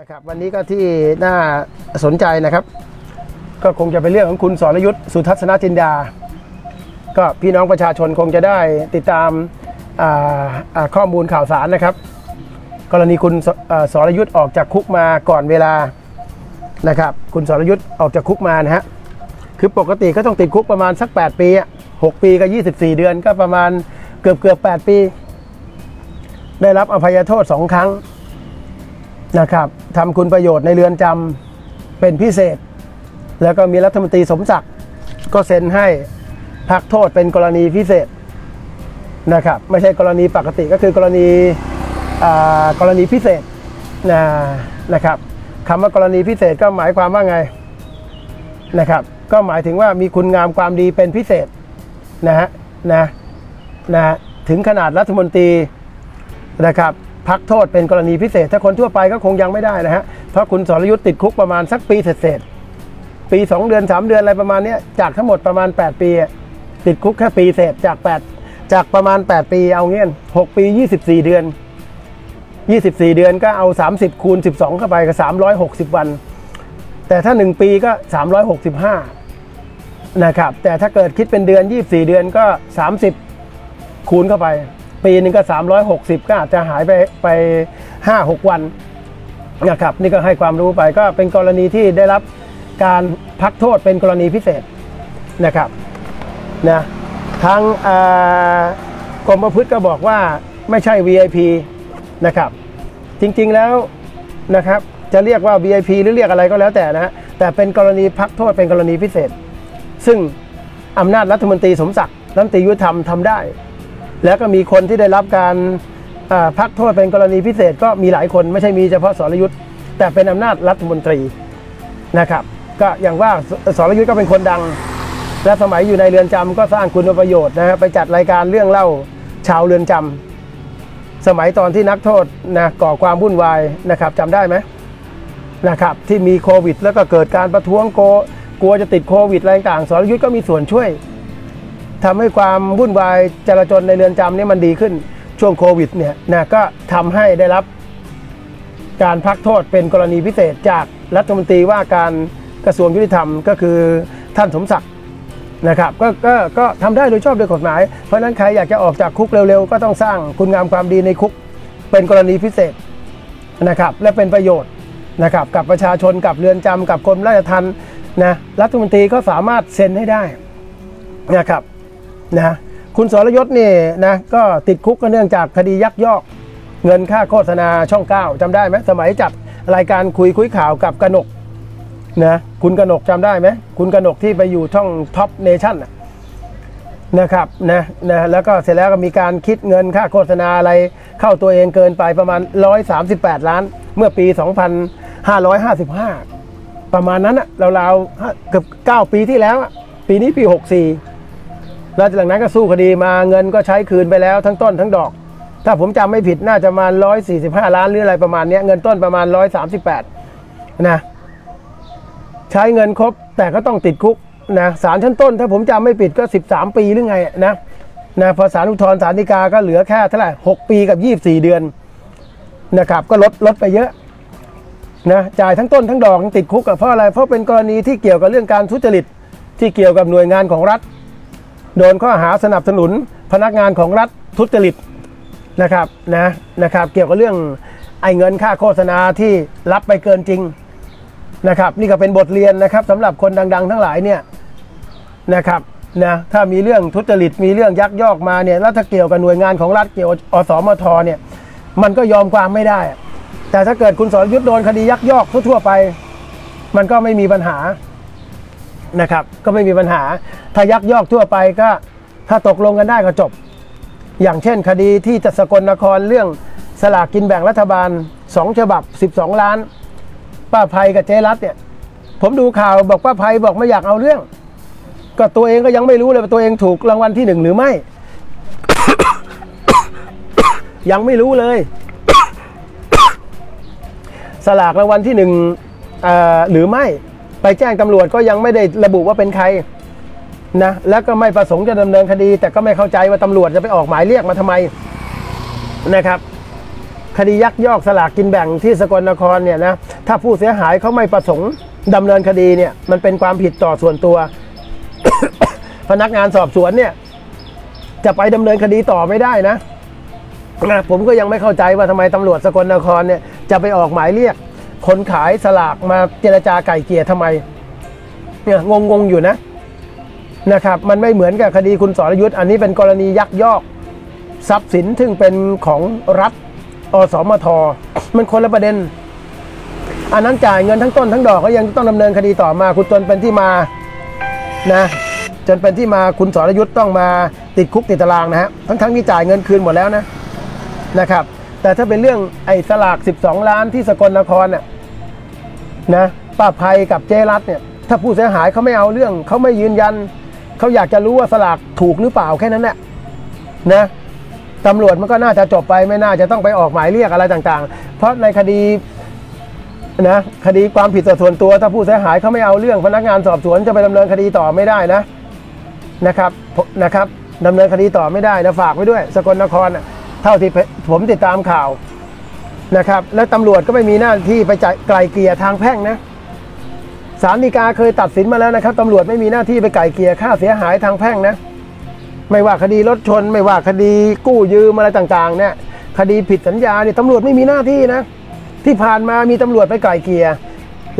นะครับวันนี้ก็ที่น่าสนใจนะครับ ก็คงจะเป็นเรื่องของคุณสรยุทธ์สุทัศนจินดา ก็พี่น้องประชาชนคงจะได้ติดตามข้อมูลข่าวสารนะครับ กรณีคุณสรยุทธ์ออกจากคุกมาก่อนเวลานะครับ คุณสรยุทธ์ออกจากคุกมานะฮะคือปกติก็ต้องติดคุกประมาณสัก 8 ปี 6 ปีกับ24 เดือนก็ประมาณเกือบเกือบ8ปี ได้รับอภัยโทษสองครั้งนะครับ ทำคุณประโยชน์ในเรือนจำเป็นพิเศษ แล้วก็มีรัฐมนตรีสมศักดิ์ก็เซ็นให้พักโทษเป็นกรณีพิเศษนะครับ ไม่ใช่กรณีปกติก็คือกรณีอ่ากรณีพิเศษนะนะครับคำว่ากรณีพิเศษก็หมายความว่าไงนะครับ ก็หมายถึงว่ามีคุณงามความดีเป็นพิเศษนะฮะนะนะถึงขนาดรัฐมนตรีนะครับ พักโทษเป็นกรณีพิเศษ ถ้าคนทั่วไปก็คงยังไม่ได้นะฮะเพราะคุณสรยุทธ์ติดคุกประมาณสักปีเศษปี 2 เดือน 3 เดือนอะไรประมาณนี้จากทั้งหมดประมาณ 8 ปี ติดคุกแค่ปีเศษจาก 8 จากประมาณ 8 ปีเอาเงี้ย6 ปี 24 เดือน 24 เดือนก็เอา 30 คูณ 12 เข้าไปก็ 360 วัน แต่ถ้า 1 ปีก็ 365 นะครับ แต่ถ้าเกิดคิดเป็นเดือน 24 เดือนก็ 30 คูณเข้าไป ปีหนึงก็ 360 ก็อาจจะหายไปไป 5-6 วันนะครับนี่ก็ให้ความรู้ไปก็เป็นกรณีที่ได้รับการพักโทษเป็นกรณีพิเศษนะครับนะทางกรมประพฤติก็บอกว่าไม่ใช่ VIP นะครับ จริงๆแล้วนะครับจะเรียกว่า VIP หรือเรียกอะไรก็แล้วแต่นะฮะแต่เป็นกรณีพักโทษเป็นกรณีพิเศษ ซึ่งอำนาจรัฐมนตรีสมศักดิ์รัฐมนตรียุติธรรมทำได้ แล้วก็มีคนที่ได้รับการพักโทษเป็นกรณีพิเศษก็มีหลายคนไม่ใช่มีเฉพาะสรยุทธ์แต่เป็นอำนาจรัฐมนตรีนะครับ ก็อย่างว่าสรยุทธ์ก็เป็นคนดัง และสมัยอยู่ในเรือนจำก็สร้างคุณประโยชน์นะฮะไปจัดรายการเรื่องเล่าชาวเรือนจำสมัยตอนที่นักโทษนะก่อความวุ่นวายนะครับจำได้ไหมนะครับที่มีโควิด แล้วก็เกิดการประท้วงโกกลัวจะติดโควิดอะไรต่างสรยุทธ์ก็มีส่วนช่วย ทำให้ความวุ่นวายจราจรในเรือนจำนี่มันดีขึ้นช่วงโควิดเนี่ยนะก็ทำให้ได้รับการพักโทษเป็นกรณีพิเศษจากรัฐมนตรีว่าการกระทรวงยุติธรรมก็คือท่านสมศักดิ์นะครับก็ก็ก็ทำได้โดยชอบโดยกฎหมาย เพราะนั้นใครอยากจะออกจากคุกเร็วๆ ก็ต้องสร้างคุณงามความดีในคุกเป็นกรณีพิเศษนะครับและเป็นประโยชน์นะครับกับประชาชนกับเรือนจำกับกรมราชทัณฑ์นะรัฐมนตรีก็สามารถเซ็นให้ได้นะครับ นะคุณสรยศนี่นะก็ติดคุกก็เนื่องจากคดียักยอก เงินค่าโฆษณาช่อง 9จำได้ไหมสมัยจัดรายการคุยคุยข่าวกับกนกนะคุณกนกจำได้ไหมคุณกนกที่ไปอยู่ช่องท็อปเนชั่นนะครับนะนะแล้วก็เสร็จแล้วก็มีการคิดเงินค่าโฆษณาอะไรเข้าตัวเองเกินไปประมาณ 138 ล้าน เมื่อปี 2555 ประมาณนั้นอะราวๆเกือบ9ปีที่แล้วปีนี้ปี 64 แล้วจากนั้นก็สู้คดีมาเงินก็ใช้คืนไปแล้วทั้งต้นทั้งดอก ถ้าผมจำไม่ผิดน่าจะประมาณ145 ล้านหรืออะไรประมาณนี้เงินต้นประมาณ 138นะใช้เงินครบแต่ก็ต้องติดคุกนะศาลชั้นต้น ถ้าผมจำไม่ผิดก็ 13 ปีหรือไงนะนะพอศาลอุทธรณ์ศาลฎีกาก็เหลือแค่เท่าไหร่6ปีกับ 24 เดือนนะครับก็ลดลดไปเยอะนะจ่ายทั้งต้นทั้งดอกยังติดคุกเพราะอะไรเพราะเป็นกรณีที่เกี่ยวกับเรื่องการทุจริตที่เกี่ยวกับหน่วยงานของรัฐ โดนข้อหาสนับสนุนพนักงานของรัฐทุจริตนะครับนะนะครับเกี่ยวกับเรื่องไอ้เงินค่าโฆษณาที่รับไปเกินจริงนะครับนี่ก็เป็นบทเรียนนะครับสำหรับคนดัง ๆ ทั้งหลายเนี่ยนะครับนะถ้ามีเรื่องทุจริตมีเรื่องยักยอกมาเนี่ยแล้วถ้าเกี่ยวกับหน่วยงานของรัฐเกี่ยวอสมทเนี่ยมันก็ยอมความไม่ได้ แต่ถ้าเกิดคุณสรยุทธ์โดนคดียักยอกทั่วๆไป มันก็ไม่มีปัญหา นะครับ ก็ไม่มีปัญหา ถ้ายักยอกทั่วไปก็ถ้าตกลงกันได้ก็จบ อย่างเช่นคดีที่จะสกลนครเรื่องสลากกินแบ่งรัฐบาล 2 ฉบับ 12 ล้าน ป้าภัยกับเจรัตเนี่ย ผมดูข่าวบอกป้าภัยบอกไม่อยากเอาเรื่อง ก็ตัวเองก็ยังไม่รู้เลยว่าตัวเองถูกรางวัลที่หนึ่งหรือไม่ ยังไม่รู้เลย สลากรางวัลที่หนึ่งอ่อหรือไม่ ไปแจ้งตำรวจก็ยังไม่ได้ระบุว่าเป็นใครนะแล้วก็ไม่ประสงค์จะดำเนินคดี แต่ก็ไม่เข้าใจว่าตำรวจจะไปออกหมายเรียกมาทำไมนะครับ คดียักยอกสลากกินแบ่งที่สกลนครเนี่ยนะถ้าผู้เสียหายเขาไม่ประสงค์ดำเนินคดีเนี่ยมันเป็นความผิดต่อส่วนตัว พนักงานสอบสวนเนี่ยจะไปดำเนินคดีต่อไม่ได้นะนะผมก็ยังไม่เข้าใจว่าทำไมตำรวจสกลนครเนี่ยจะไปออกหมายเรียก คนขายสลากมาเจรจาไก่เกลี่ยทำไมเนี่ยงงงๆอยู่นะนะครับ มันไม่เหมือนกับคดีคุณสรยุทธ์อันนี้เป็นกรณียักยอก ทรัพย์สินซึ่งเป็นของรัฐอสมท มันคนละประเด็น อันนั้นจ่ายเงินทั้งต้นทั้งดอกก็ยังต้องดำเนินคดีต่อมาคุณจนเป็นที่มานะจนเป็นที่มาคุณสรยุทธ์ต้องมาติดคุกติดตารางนะฮะทั้งทั้งๆที่จ่ายเงินคืนหมดแล้วนะนะครับ แต่ถ้าเป็นเรื่องไอ้สลาก 12 ล้านที่สกลนครน่ะ นะป้าภัยกับเจรัตเนี่ยถ้าผู้เสียหายเขาไม่เอาเรื่องเขาไม่ยืนยันเขาอยากจะรู้ว่าสลากถูกหรือเปล่าแค่นั้นแหละนะตำรวจมันก็น่าจะจบไปไม่น่าจะต้องไปออกหมายเรียกอะไรต่างๆ เพราะในคดีนะคดีความผิดส่วนตัวถ้าผู้เสียหายเขาไม่เอาเรื่องพนักงานสอบสวนจะไปดำเนินคดีต่อไม่ได้นะนะครับนะครับดำเนินคดีต่อไม่ได้นะฝากไว้ด้วย สกลนครเท่าที่ผมติดตามข่าว นะครับ และตำรวจก็ไม่มีหน้าที่ไปจ่ายไกลเกลี่ยทางแพ่งนะศาลฎีกาเคยตัดสินมาแล้วนะครับตำรวจไม่มีหน้าที่ไปไกลเกลี่ยค่าเสียหายทางแพ่งนะ ไม่ว่าคดีรถชน ไม่ว่าคดีกู้ยืมอะไรต่างๆ เนี่ย คดีผิดสัญญาเนี่ยตำรวจไม่มีหน้าที่นะ ที่ผ่านมามีตำรวจไปไกลเกลี่ย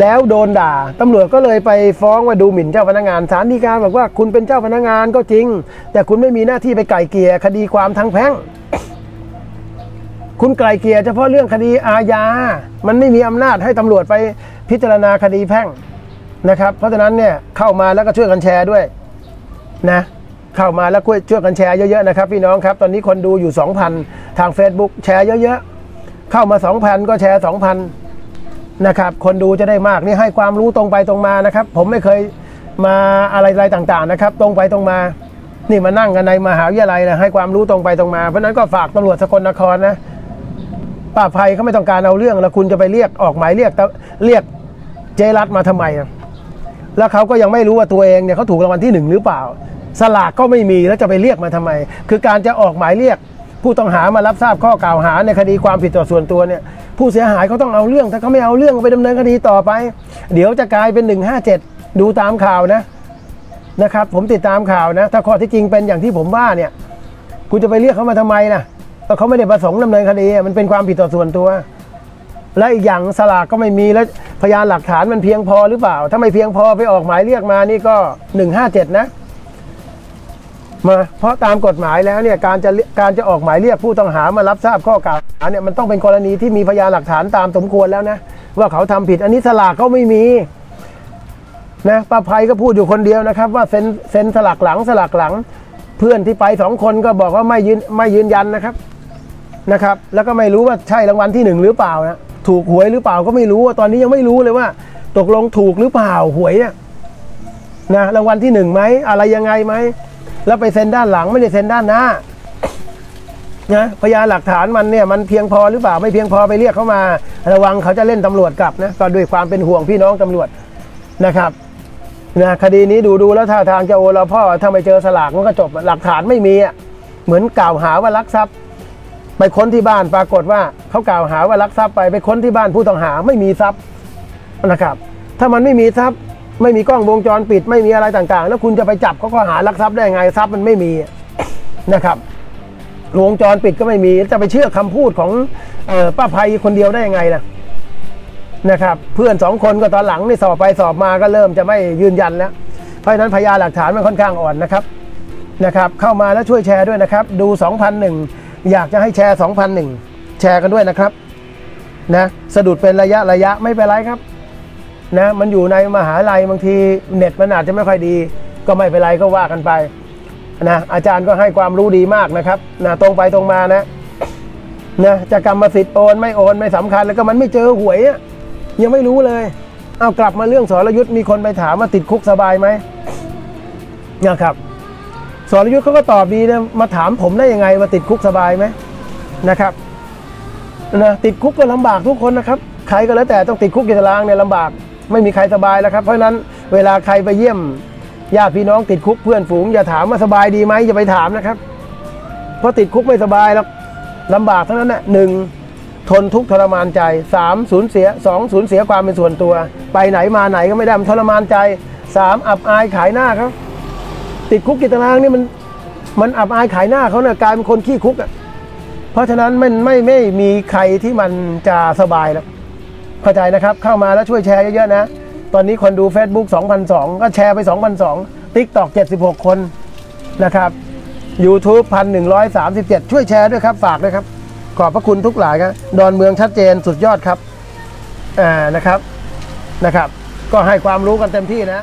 แล้วโดนด่า ตำรวจก็เลยไปฟ้องว่าดูหมิ่นเจ้าพนักงานศาลฎีกาบอกว่าคุณเป็นเจ้าพนักงานก็จริง แต่คุณไม่มีหน้าที่ไปไกลเกลี่ยคดีความทางแพ่ง คุณไกลเกลี่ยเฉพาะเรื่องคดีอาญา มันไม่มีอำนาจให้ตำรวจไปพิจารณาคดีแพ่งนะครับ เพราะฉะนั้นเนี่ยเข้ามาแล้วก็ช่วยกันแชร์ด้วยนะเข้ามาแล้วช่วยกันแชร์เยอะๆนะครับพี่น้องครับ ตอนนี้คนดูอยู่ 2,000 ทาง Facebook แชร์เยอะๆ เข้ามา 2,000 ก็แชร์ 2,000 นะครับ คนดูจะได้มากนี่ให้ความรู้ตรงไปตรงมานะครับ ผมไม่เคยมาอะไรๆต่างๆนะครับ ตรงไปตรงมา นี่มานั่งกันในมหาวิทยาลัยนะให้ความรู้ตรงไปตรงมา เพราะฉะนั้นก็ฝากตำรวจสกลนครนะ ป้าภัยเขาไม่ต้องการเอาเรื่องแล้วคุณจะไปเรียกออกหมายเรียกเรียกเจรัตมาทำไมแล้วเขาก็ยังไม่รู้ว่าตัวเองเนี่ยเขาถูกรางวัลที่หนึ่งหรือเปล่า สลากก็ไม่มีแล้วจะไปเรียกมาทำไม คือการจะออกหมายเรียก ผู้ต้องหามารับทราบข้อกล่าวหาในคดีความผิดต่อส่วนตัวเนี่ยผู้เสียหายเขาต้องเอาเรื่อง ถ้าเขาไม่เอาเรื่องไปดำเนินคดีต่อไป เดี๋ยวจะกลายเป็น 157 ดูตามข่าวนะนะครับผมติดตามข่าวนะ ถ้าข้อที่จริงเป็นอย่างที่ผมว่าเนี่ยคุณจะไปเรียกเขามาทำไมนะ ก็เขาไม่ได้ประสงค์ดำเนินคดีมันเป็นความผิดต่อส่วนตัว และอีกอย่างสลากก็ไม่มีแล้วพยานหลักฐานมันเพียงพอหรือเปล่า ถ้าไม่เพียงพอไปออกหมายเรียกมานี่ก็157นะมาเพราะตามกฎหมายแล้วเนี่ยการจะการจะออกหมายเรียกผู้ต้องหามารับทราบข้อกล่าวหาเนี่ยมันต้องเป็นกรณีที่มีพยานหลักฐานตามสมควรแล้วนะ ว่าเขาทำผิดอันนี้สลากเขาไม่มีนะป้าภัยก็พูดอยู่คนเดียวนะครับ ว่าเซ็นเซ็นสลักหลังสลักหลัง เพื่อนที่ไปสองคนก็บอกว่าไม่ยืนไม่ยืนยันนะครับ นะครับแล้วก็ไม่รู้ว่าใช่รางวัลที่หนึ่งหรือเปล่านะถูกหวยหรือเปล่าก็ไม่รู้ว่าตอนนี้ยังไม่รู้เลยว่า ตกลงถูกหรือเปล่าหวยเนี่ยนะรางวัลที่หนึ่งไหมอะไรยังไงไหมแล้วไปเซ็นด้านหลังไม่ได้เซ็นด้านหน้านะพยานหลักฐานมันเนี่ยมันเพียงพอหรือเปล่าไม่เพียงพอไปเรียกเขามา ระวังเขาจะเล่นตำรวจกลับนะก็ด้วยความเป็นห่วงพี่น้องตำรวจนะครับนะคดีนี้ดูดูแล้วท่าทางจะโอเราพ่อถ้าไม่เจอสลากมันก็จบหลักฐานไม่มีอะเหมือนกล่าวหาว่าลักทรัพย์ ไปค้นที่บ้านปรากฏว่าเขากล่าวหาว่าลักทรัพย์ไปไปค้นที่บ้านผู้ต้องหาไม่มีทรัพย์นะครับ ถ้ามันไม่มีทรัพย์ ไม่มีกล้องวงจรปิด ไม่มีอะไรต่างๆ แล้วคุณจะไปจับเขาข้อหาลักทรัพย์ได้ไงทรัพย์มันไม่มีนะครับวงจรปิดก็ไม่มีจะไปเชื่อคำพูดของออป้าภัยคนเดียวได้ยังไงนะนะครับ เพื่อนสองคนก็ตอนหลังนี่สอบไปสอบมาก็เริ่มจะไม่ยืนยันแล้วเพราะฉะนั้นพยานหลักฐานมันค่อนข้างอ่อนนะครับนะครับ เข้ามาแล้วช่วยแชร์ด้วยนะครับ ดู 2001 อยากจะให้แชร์ 2001 แชร์กันด้วยนะครับนะสะดุดเป็นระยะระยะไม่เป็นไรครับนะมันอยู่ในมหาลัยบางทีเน็ตมันอาจจะไม่ค่อยดี ก็ไม่เป็นไรก็ว่ากันไปนะอาจารย์ก็ให้ความรู้ดีมากนะครับนะตรงไปตรงมานะนะจะกรรมสิทธิ์โอนไม่โอนไม่สำคัญแล้วก็มันไม่เจอหวยยังไม่รู้เลยเอากลับมาเรื่องสรยุทธ์มีคนไปถามว่าติดคุกสบายไหมนะครับ สรยุทธ์เขาก็ตอบดีนะมาถามผมได้ยังไงว่าติดคุกสบายไหมนะครับนะติดคุกก็ลำบากทุกคนนะครับ ใครก็แล้วแต่ต้องติดคุกกิจารางเนี่ยลำบาก ไม่มีใครสบายแล้วครับ เพราะนั้นเวลาใครไปเยี่ยมญาติพี่น้องติดคุกเพื่อนฝูงอย่าถามว่าสบายดีไหมอย่าไปถามนะครับ เพราะติดคุกไม่สบายแล้วลำบากทั้งนั้นแหละหนึ่งทนทุกทรมานใจสามสูญเสียสองสูญเสียความเป็นส่วนตัว ไปไหนมาไหนก็ไม่ได้มันทรมานใจสามอับอายขายหน้าเขา ติดคุกกิตารางนี่มันมันอับอายขายหน้าเขาเนี่ยกลายเป็นคนขี้คุกอะเพราะฉะนั้นมันไม่ไม่มีใครที่มันจะสบายแล้วเข้าใจนะครับ เข้ามาแล้วช่วยแชร์เยอะๆนะ ตอนนี้คนดู Facebook 2,002ก็แชร์ไป 2,002 TikTok 76 คนนะครับ YouTube 1,137 ช่วยแชร์ด้วยครับ ฝากด้วยครับ ขอบพระคุณทุกหลายครับดอนเมืองชัดเจนสุดยอดครับอ่านะครับนะครับ ก็ให้ความรู้กันเต็มที่นะ